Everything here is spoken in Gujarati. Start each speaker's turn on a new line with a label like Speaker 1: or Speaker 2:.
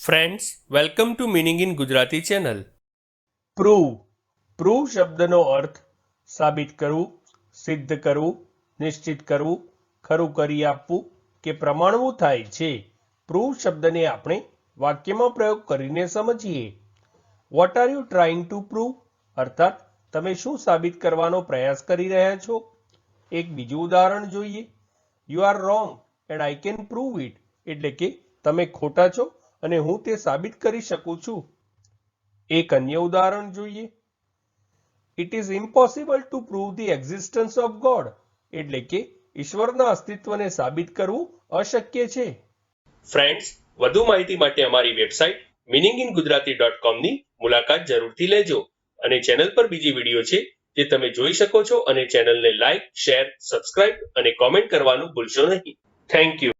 Speaker 1: Friends welcome to meaning in Gujarati channel
Speaker 2: prove prove શબ્દનો અર્થ સાબિત કરવું સિદ્ધ કરવું નિશ્ચિત કરવું ખરું કરી આપવું કે પ્રમાણવું થાય છે પ્રૂવ શબ્દને આપણે વાક્યમાં પ્રયોગ કરીને સમજીએ what are you trying to prove અર્થાત તમે શું સાબિત કરવાનો પ્રયાસ કરી રહ્યા છો એક બીજું ઉદાહરણ જોઈએ you are wrong and I can prove it એટલે કે તમે ખોટા છો અને હું તે સાબિત કરી શકું છું. એક અન્ય ઉદાહરણ જોઈએ. It is impossible to prove the existence of God એટલે કે ઈશ્વરના અસ્તિત્વને સાબિત કરવું અશક્ય છે.
Speaker 1: ફ્રેન્ડ્સ વધુ માહિતી માટે અમારી website meaning in Gujarati dot કોમની મુલાકાત જરૂરથી લેજો અને ચેનલ પર બીજી વીડિયો છે જે તમે જોઈ શકો છો અને ચેનલને લાઇક શેર સબસ્ક્રાઇબ અને કોમેન્ટ કરવાનું ભૂલશો નહીં. Thank you